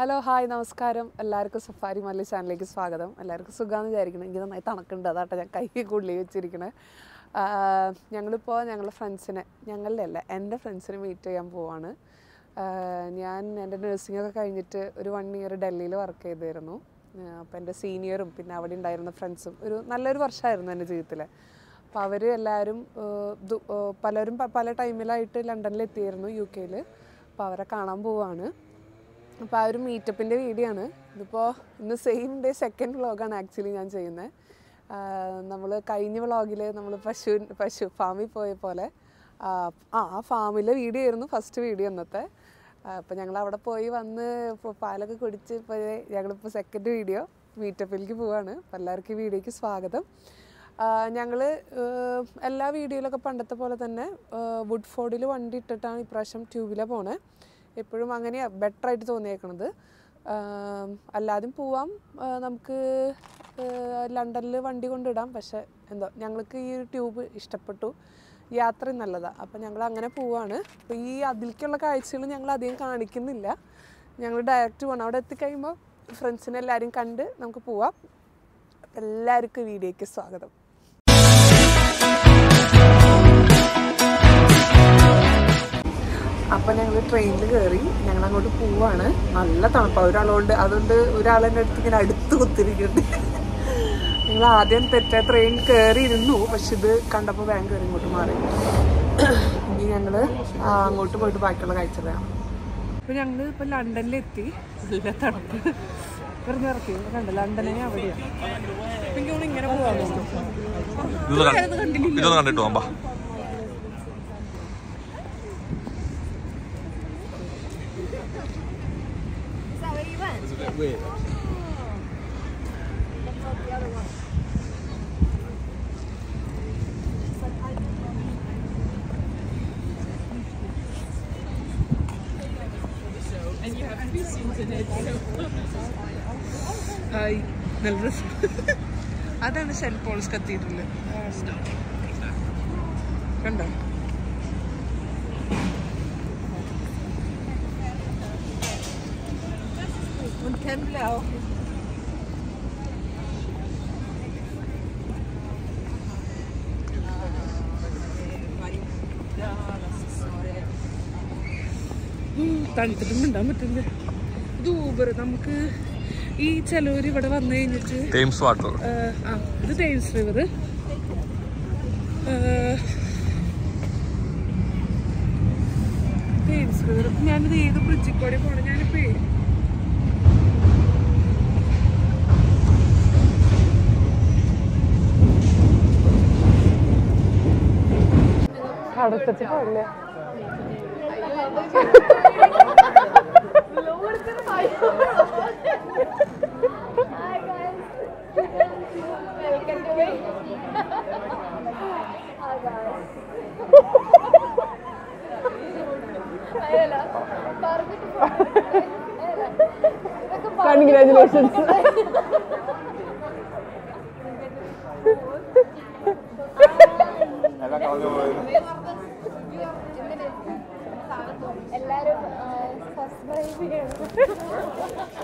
Hello hi നമസ്കാരം. എല്ലാവർക്കും safari മല്ലി ചാനലിലേക്ക് സ്വാഗതം. എല്ലാവർക്കും സുഖമാണെന്ന് വിചാരിക്കണം എനിക്ക് നന്നായി തണുക്കുണ്ട്. അതാട്ടെ ഞാൻ കൈ കൂടുതൽ വെച്ചിരിക്കണേ. ഞങ്ങളിപ്പോൾ ഞങ്ങളുടെ ഫ്രണ്ട്സിനെ ഞങ്ങളുടെ അല്ല എന്റെ ഫ്രണ്ട്സിനെ മീറ്റ് ചെയ്യാൻ പോവാണ്. ഞാൻ എന്റെ നഴ്സിംഗ് ഒക്കെ കഴിഞ്ഞിട്ട് ഒരു വൺ ഇയർ ഡൽഹിയിൽ വർക്ക് ചെയ്തിരുന്നു അപ്പോൾ എന്റെ സീനിയറും പിന്നെ അവിടെ ഉണ്ടായിരുന്ന ഫ്രണ്ട്സും ഒരു നല്ലൊരു വർഷമായിരുന്നു എന്റെ ജീവിതത്തിൽ അപ്പോൾ അവർ എല്ലാവരും പലരും പല ടൈമിലായിട്ട് ലണ്ടനിൽ എത്തിയിരുന്നു യു കെയിൽ അപ്പോൾ അവരെ കാണാൻ പോവാണ്. അപ്പോൾ ആ ഒരു മീറ്റപ്പിന്റെ വീഡിയോ ആണ് ഇതിപ്പോൾ ഇന്ന് സെയിം ഡേ സെക്കൻഡ് വ്ളോഗാണ് ആക്ച്വലി ഞാൻ ചെയ്യുന്നത് നമ്മൾ കഴിഞ്ഞ വ്ളോഗിൽ നമ്മൾ പശു പശു ഫാമിൽ പോയ പോലെ ആ ഫാമിലെ വീഡിയോ ആയിരുന്നു ഫസ്റ്റ് വീഡിയോ അന്നത്തെ. അപ്പോൾ ഞങ്ങൾ അവിടെ പോയി വന്ന് ഇപ്പോൾ പാലൊക്കെ കുടിച്ച് ഇപ്പോൾ ഞങ്ങളിപ്പോൾ സെക്കൻഡ് വീഡിയോ മീറ്റപ്പിലേക്ക് പോവാണ്. അപ്പോൾ എല്ലാവർക്കും ഈ വീഡിയോയ്ക്ക് സ്വാഗതം. ഞങ്ങൾ എല്ലാ വീഡിയോയിലൊക്കെ പണ്ടത്തെ പോലെ തന്നെ വുഡ് ഫോർഡിൽ വണ്ടി ഇട്ടിട്ടാണ് ഇപ്രാവശ്യം ട്യൂബിലാണ് പോണേ. എപ്പോഴും അങ്ങനെയാണ് ബെറ്റർ ആയിട്ട് തോന്നിയേക്കണത്. അല്ലാതും അല്ലാതെയും പോവാം. നമുക്ക് ലണ്ടനിൽ വണ്ടി കൊണ്ടിടാം. പക്ഷെ എന്തോ ഞങ്ങൾക്ക് ഈ ട്യൂബ് ഇഷ്ടപ്പെട്ടു. യാത്ര നല്ലതാണ് അപ്പം ഞങ്ങൾ അങ്ങനെ പോവാണ്. അപ്പോൾ ഈ അതിലേക്കുള്ള കാഴ്ചകൾ ഞങ്ങൾ അധികം കാണിക്കുന്നില്ല. ഞങ്ങൾ ഡയറക്റ്റ് പോകണം അവിടെ എത്തിക്കഴിയുമ്പോൾ ഫ്രണ്ട്സിനെ എല്ലാവരും കണ്ട് നമുക്ക് പോവാം. എല്ലാവർക്കും വീഡിയോയ്ക്ക് സ്വാഗതം. അപ്പം ഞങ്ങൾ ട്രെയിനിൽ കയറി ഞങ്ങൾ അങ്ങോട്ട് പോവാണ്. നല്ല തണുപ്പാണ് ഒരാളുകൊണ്ട് അതുകൊണ്ട് ഒരാളെന്റെ അടുത്ത് ഇങ്ങനെ അടുത്ത് കുത്തിരിക്കുന്നുണ്ട്. ഞങ്ങൾ ആദ്യം തെറ്റായ ട്രെയിൻ കയറി ഇരുന്നു പക്ഷെ ഇത് കണ്ടപ്പോൾ ബാങ്ക് കയറി ഇങ്ങോട്ട് മാറി. ഇനി ഞങ്ങൾ അങ്ങോട്ട് പോയിട്ട് ബാക്കിയുള്ള കാഴ്ച വരാം അപ്പൊ ഞങ്ങൾ ഇപ്പൊ ലണ്ടനിലെത്തി നല്ല തണുപ്പ്. വെറുതെ ഇറക്കി കണ്ടിട്ട് ലണ്ടനെ അവിടെയാണ് അപ്പം എനിക്ക് തോന്നുന്നു ഇങ്ങനെ പോകാൻ ഇതൊന്ന് കണ്ട്- ഇതൊന്ന് കണ്ടിട്ട് പോകാം ബാ ഹായ് നല്ല രസം അതാണ് സെന്റ് പോൾസ് കത്തീഡ്രൽ കണ്ടോ തണുത്തിട്ടും മിണ്ടാൻ പറ്റില്ല ഇത് ഊബർ നമുക്ക് ഈ ചിലവർ ഇവിടെ വന്നു കഴിഞ്ഞിട്ട് തേംസ് വാട്ടർ ആഹ് ആ ഇത് തേംസ് റിവർ തേംസ് റിവർ ഞാനിത് ഏത് ബ്രിഡ്ജിൽ കൂടെ പോണം? ഞാനിപ്പോ Hi guys. Welcome to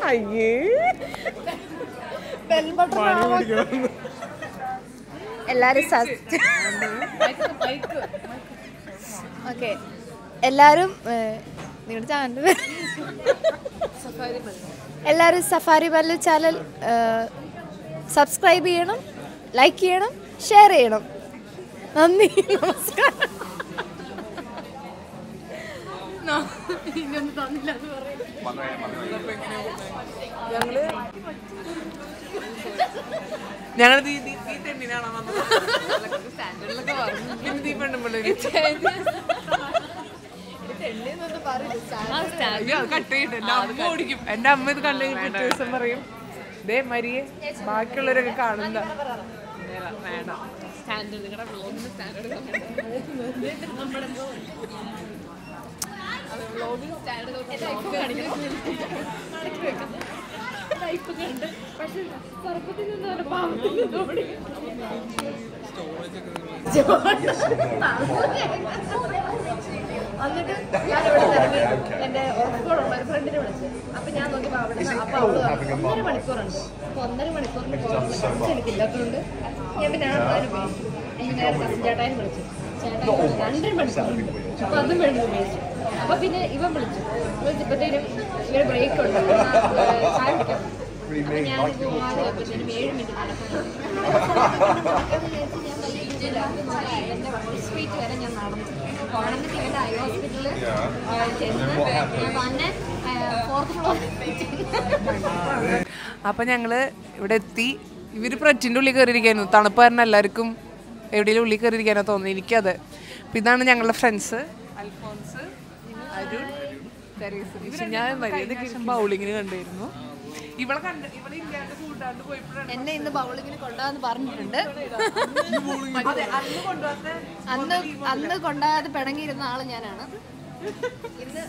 അയ്യേ. എല്ലാരും ഓക്കെ എല്ലാരും നിങ്ങളുടെ ചാനൽ എല്ലാരും സഫാരി ബല്ല ചാനൽ സബ്സ്ക്രൈബ് ചെയ്യണം ലൈക്ക് ചെയ്യണം ഷെയർ ചെയ്യണം. നന്ദി നമസ്കാരം. ഞങ്ങൾ ഞങ്ങൾ ഈ- ഈ- ഈ തെണ്ടിനാണോ വന്നത്? എന്റെ അമ്മ ഓടിക്കും. എന്റെ അമ്മ ഇത് കണ്ടു പിറ്റേ ദിവസം പറയും ദേ മരിയെ ബാക്കിയുള്ളവരൊക്കെ കാണുന്ന വേണം എന്നിട്ട് ഞാൻ എന്റെ ഒരു ഫ്രണ്ടിനെ വിളിച്ച് അപ്പൊ ഞാൻ നോക്കി അവിടെ അപ്പൊ അവൾ ഒന്നര മണിക്കൂറുണ്ട് അപ്പൊ ഒന്നര മണിക്കൂറിന് പോകാൻ എനിക്കില്ലാത്തതുകൊണ്ട് ഞാൻ പിന്നെ ആ നേരെ ചേട്ടായി വിളിച്ചു ചേട്ടായി രണ്ടര മണിക്കൂറുണ്ട് അപ്പൊ അതും വേണ്ടി അപ്പൊ പിന്നെ ഇവൻ വിളിച്ചു. വിളിച്ചപ്പോഴത്തേനും ഇവർ ബ്രേക്ക് ഉണ്ട്. ചായ ഞാൻ അപ്പോഴത്തേനും ഏഴ് മിനിറ്റ് വരെ ഞാൻ നടന്നു. ഇവിടെ ഐ ഹോസ്പിറ്റലിൽ ചെന്ന് ഞാൻ ഫോർത്ത് ഫ്ലോർ അപ്പൊ ഞങ്ങൾ ഇവിടെ എത്തി. ഇവർ പ്രറ്റിന്റെ ഉള്ളിൽ കയറിയിരിക്കായിരുന്നു. തണുപ്പ് കാരണം എല്ലാവർക്കും എവിടെയെങ്കിലും ഉള്ളിൽ കയറിയിരിക്കാനോ തോന്നുന്നു എനിക്കത്. അപ്പൊ ഇതാണ് ഞങ്ങളുടെ ഫ്രണ്ട്സ്. പക്ഷെ ഞാൻ മര്യാദ ബൗളിങ്ങിന് കണ്ടിരുന്നു ഇവളെ കണ്ട് ഇവിടെ ഇന്ത്യയുടെ കൂട്ടാണ്ട് പോയപ്പോഴാണ് എന്നെ ഇന്ന് ബൗളിങ്ങിന് കൊണ്ടുപോകാന്ന് പറഞ്ഞിട്ടുണ്ട് അതെ അന്ന് അന്ന് അന്ന് കൊണ്ടുപോകാതെ പിണങ്ങിയിരുന്ന ആൾ ഞാനാണ് ഇന്ന്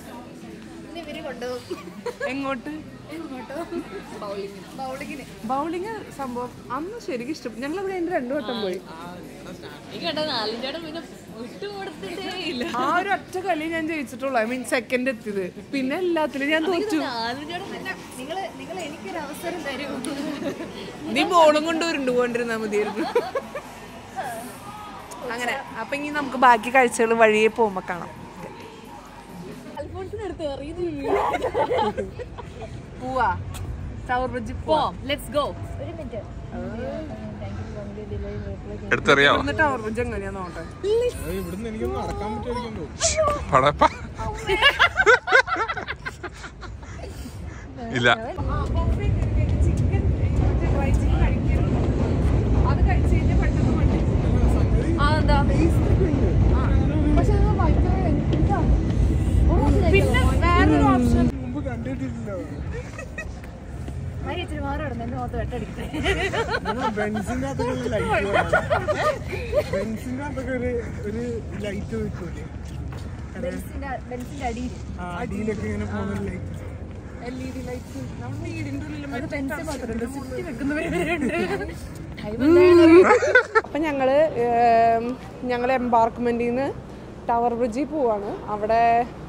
ഇന്ന് ഇവർ കൊണ്ടുപോകും എങ്ങോട്ട് ബൗളിങ്ങിന് ബൗളിങ്ങിന് ബൗളിങ് സംഭവം അന്ന് ശരിക്കും ഇഷ്ടപ്പെട്ടു ഞങ്ങളത് കഴിഞ്ഞ് രണ്ടു വട്ടം പോയി നാലിന്റെ പിന്നെ ആ ഒരു ഒറ്റ കളി ഞാൻ ജയിച്ചിട്ടുള്ളൂ. ഐ മീൻ സെക്കൻഡ് എത്തിയത്. പിന്നെ എല്ലാത്തിലും ഞാൻ തോറ്റു. നീ ബോളും കൊണ്ട് ഉരുണ്ടു പോണ്ടിരുന്നാ മതിയായിരുന്നു. അങ്ങനെ അപ്പൊ ഇനി നമുക്ക് ബാക്കി കാഴ്ചകൾ വഴിയെ പോകുമ്പോ കാണാം. പോവാ. ബ്രിഡ്ജ് പോവാം. ലെറ്റ്സ് ഗോ ഒരു മിനിറ്റ്. പറ്റുമായിരിക്കും പടപ്പ ഇല്ല. പിന്നെ വേറൊരു ഓപ്ഷൻ മുമ്പ് കണ്ടിട്ടില്ലല്ലോ. ഇച്ചിരി മാറി ഞങ്ങൾ എന്റെ മുഖത്ത് വെട്ടടിക്കട്ടെ നമ്മൾ ബെൻസിന്റെ ലൈറ്റ് ബെൻസിന്റെ അകത്തൊക്കെ ഒരു ഒരു ലൈറ്റ് വെക്കൂലേ ബെൻസിന്റെ ബെൻസിന്റെ അടിയിൽ. അടിയിലൊക്കെ ഇങ്ങനെ പോകുന്ന light L E D light നമ്മൾ വീടിന്റെ ഉള്ളിൽ അത് പെൻസിൽ മാത്രമല്ല ചുറ്റി വെക്കുന്നവരുണ്ട് അപ്പം ഞങ്ങൾ ഞങ്ങൾ എംബാർക്ക്മെന്റിൽ നിന്ന് ടവർ ബ്രിഡ്ജിൽ പോവാണ്. അവിടെ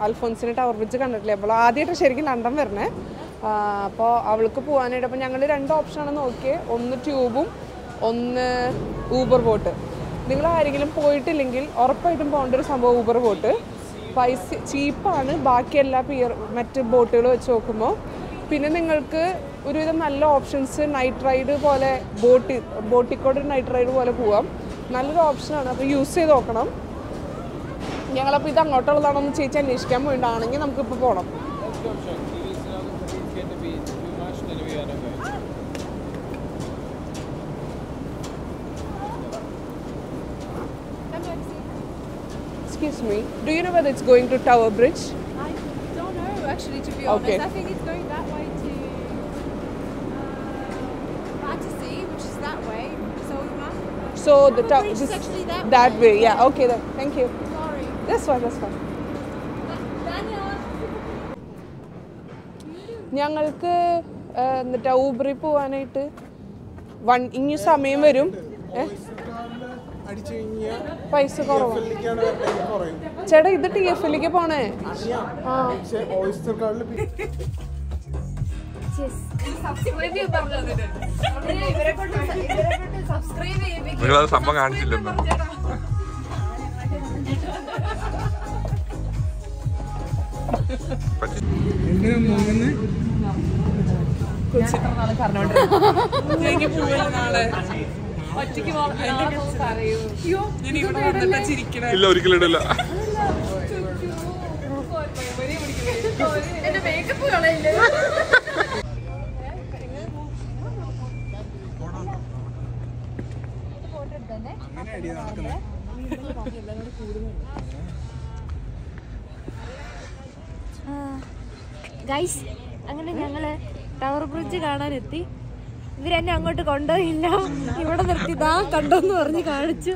അൽഫോൻസിന് ടവർ ബ്രിഡ്ജ് കണ്ടിട്ടില്ല? അപ്പോൾ ആദ്യമായിട്ട് ശരിക്കും ലണ്ടൻ വരണേ. അപ്പോൾ അവൾക്ക് പോകാനായിട്ട് അപ്പോൾ ഞങ്ങൾ രണ്ട് ഓപ്ഷനാണ് നോക്കിയത് ഒന്ന് ട്യൂബും ഒന്ന് ഊബർ ബോട്ട് നിങ്ങൾ ആരെങ്കിലും പോയിട്ടില്ലെങ്കിൽ ഉറപ്പായിട്ടും പോകേണ്ട ഒരു സംഭവം ഊബർ ബോട്ട് പൈസ ചീപ്പാണ് ബാക്കി എല്ലാ പിയർ മറ്റ് ബോട്ടുകൾ വെച്ച് നോക്കുമ്പോൾ പിന്നെ നിങ്ങൾക്ക് ഒരുവിധം നല്ല ഓപ്ഷൻസ് നൈറ്റ് റൈഡ് പോലെ ബോട്ടി ബോട്ടിക്കോട് നൈറ്റ് റൈഡ് പോലെ പോവാം. നല്ലൊരു ഓപ്ഷനാണ് അപ്പോൾ യൂസ് ചെയ്ത് നോക്കണം. ഞങ്ങളപ്പോൾ ഇത് അങ്ങോട്ടുള്ളതാണോ എന്ന് ചേച്ചി അന്വേഷിക്കാൻ പോയിട്ടാണെങ്കിൽ നമുക്കിപ്പോൾ പോകണം Excuse me, do you know whether it's going to Tower Bridge? I don't know actually to be Okay. honest. I think it's going that way to uh, Battersea, which is that way. So So the Tower tower Bridge is actually that that way. way. Yeah. Okay then. Thank you. sorry. That's fine. That's fine. Daniel. ഞങ്ങൾക്ക് ഏഹ്, എന്നിട്ട് ഊബറിൽ പോവാനായിട്ട് one ഇനി സമയം വരും ഏ? അടിച്ചു കഴിഞ്ഞാൽ പൈസ കുറയും ചേട്ടാ ഇത് ടി എഫ് എല്ലിക്ക് പോണേ? നിങ്ങളത് സംഭവം കാണിച്ചില്ലെന്നോ പറ്റി നാളെ നാളെ. ഒറ്റയ്ക്ക് ഞാൻ ഇവിടെ വന്നിട്ടാ ചിരിക്കണേ ഇല്ല ഒരിക്കലും ഇടില്ല എന്റെ മേക്കപ്പ് കളയില്ലേ ഗൈസ് അങ്ങനെ ഞങ്ങൾ ടവർ ബ്രിഡ്ജ് കാണാനെത്തി ഇവരെന്നെ അങ്ങോട്ട് കൊണ്ടുപോയില്ല. ഇവിടെ നിർത്തി ദാ കണ്ടോന്ന് പറഞ്ഞ് കാണിച്ചു.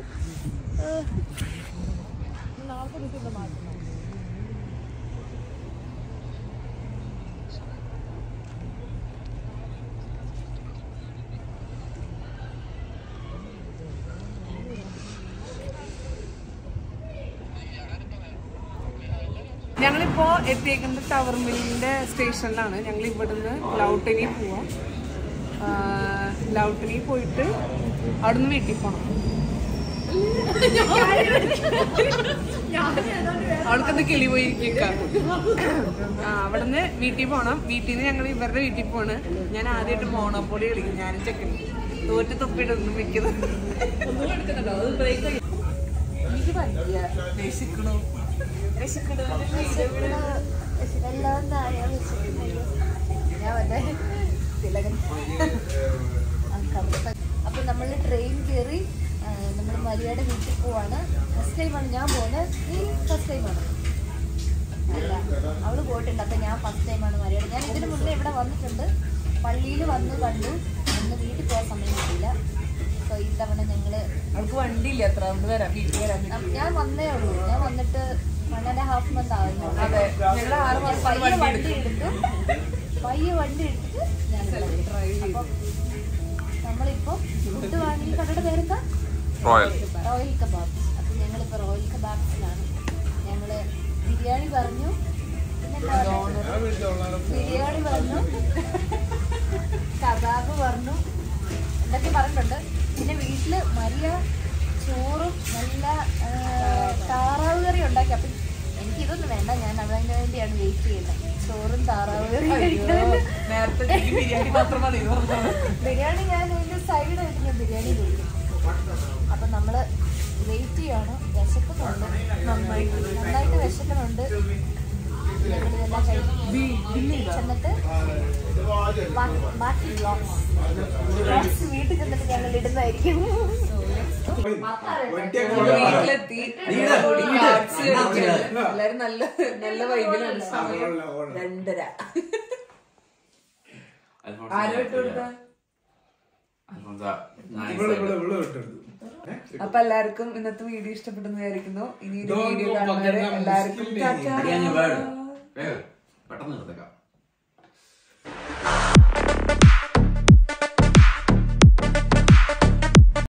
ഞങ്ങളിപ്പോ എത്തിയേക്കുന്നത് ടവർ മില്ലിന്റെ സ്റ്റേഷനിലാണ്. ഞങ്ങൾ ഇവിടുന്ന് ലൗട്ടിനി പോവാം ലൗട്ടനി പോയിട്ട് അവിടുന്ന് വീട്ടിൽ പോണം അവൾക്കത് കിളി പോയി അവിടുന്ന് വീട്ടിൽ പോണം വീട്ടിൽ നിന്ന് ഞങ്ങൾ ഇവരുടെ വീട്ടിൽ പോണ് ഞാൻ ആദ്യമായിട്ട് മോണോപ്പൊളി കളിക്കും ഞാനും ചെക്കൻ തോറ്റ് തൊപ്പിയിട്ടൊന്നും വെക്കുന്നത് എനിക്ക് ഭയങ്കര വിശക്കണു അപ്പൊ നമ്മൾ ട്രെയിൻ കയറി നമ്മൾ മരിയയുടെ വീട്ടിൽ പോവാണ്. ഫസ്റ്റ് ടൈമാണ് ഞാൻ പോകുന്നത് നീ ഫസ്റ്റ് ടൈമാണ് അല്ല അവൾ പോയിട്ടുണ്ട്. അപ്പൊ ഞാൻ ഫസ്റ്റ് ടൈമാണ് മരിയയുടെ. ഞാൻ ഇതിനു മുന്നേ ഇവിടെ വന്നിട്ടുണ്ട്. പള്ളിയിൽ വന്ന് കണ്ടു. അന്ന് വീട്ടിൽ പോകാൻ സമയം കിട്ടിയില്ല സോ ഈ തവണ ഞങ്ങൾ അവൾക്ക് വണ്ടിയില്ല അത്ര. വരാം വീട്ടിൽ വരാം ഞാൻ വന്നേ ഉള്ളൂ. ഞാൻ വന്നിട്ട് വൺ ആൻഡ് ഹാഫ് മന്ത് ആവുന്നു. പയ്യെ വണ്ടി എടുത്തു. പയ്യെ വണ്ടി എടുത്തിട്ട് ഞാൻ അപ്പം നമ്മളിപ്പോ ഫുഡ് വാങ്ങി കടയുടെ പേരെന്താ? റോയൽ റോയൽ കബാബ്സ് അപ്പൊ ഞങ്ങളിപ്പോ റോയൽ കബാബ്സിലാണ് ഞങ്ങൾ ബിരിയാണി പറഞ്ഞു? ബിരിയാണി പറഞ്ഞു. കബാബ് പറഞ്ഞു. എന്തൊക്കെ പറഞ്ഞിട്ടുണ്ട്. പിന്നെ വീട്ടിൽ മരിയ ചോറും നല്ല താറാവ് കറി ഉണ്ടാക്കി. അപ്പൊ എനിക്ക് ഇതൊന്നും വേണ്ട. ഞാൻ അതിന് വേണ്ടിയാണ് വെയിറ്റ് ചെയ്യുന്നത് ചോറും താറാവ് ബിരിയാണി ഞാൻ മതി സൈഡ് ആയിട്ട് ബിരിയാണി ഞാൻ അതിന്റെ സൈഡായിട്ട് ഞാൻ ബിരിയാണി കഴിക്കും. അപ്പൊ നമ്മൾ വെയിറ്റ് ചെയ്യാണ്. വിശക്കുന്നുണ്ട്. നന്നായിട്ട് നന്നായിട്ട് വിശക്കുന്നുണ്ട്. ഞങ്ങളിതെല്ലാം കഴിക്കും ചെന്നിട്ട് ബാക്കി- വ്ളോഗ്സ് വീട്ടിൽ ചെന്നിട്ട് ഞങ്ങൾ ഇടുന്നതായിരിക്കും. എല്ലാരും നല്ല നല്ല വൈബിലാണ് സമയം രണ്ടര. ആരോ ഇട്ട് കൊടുത്ത? അപ്പൊ എല്ലാവർക്കും ഇന്നത്തെ വീഡിയോ ഇഷ്ടപ്പെട്ടെന്ന് വിചാരിക്കുന്നു. ഇനി ഒരു വീഡിയോ കാണുന്നവരെ എല്ലാവർക്കും. പെട്ടെന്ന് നിർത്തേക്കാം.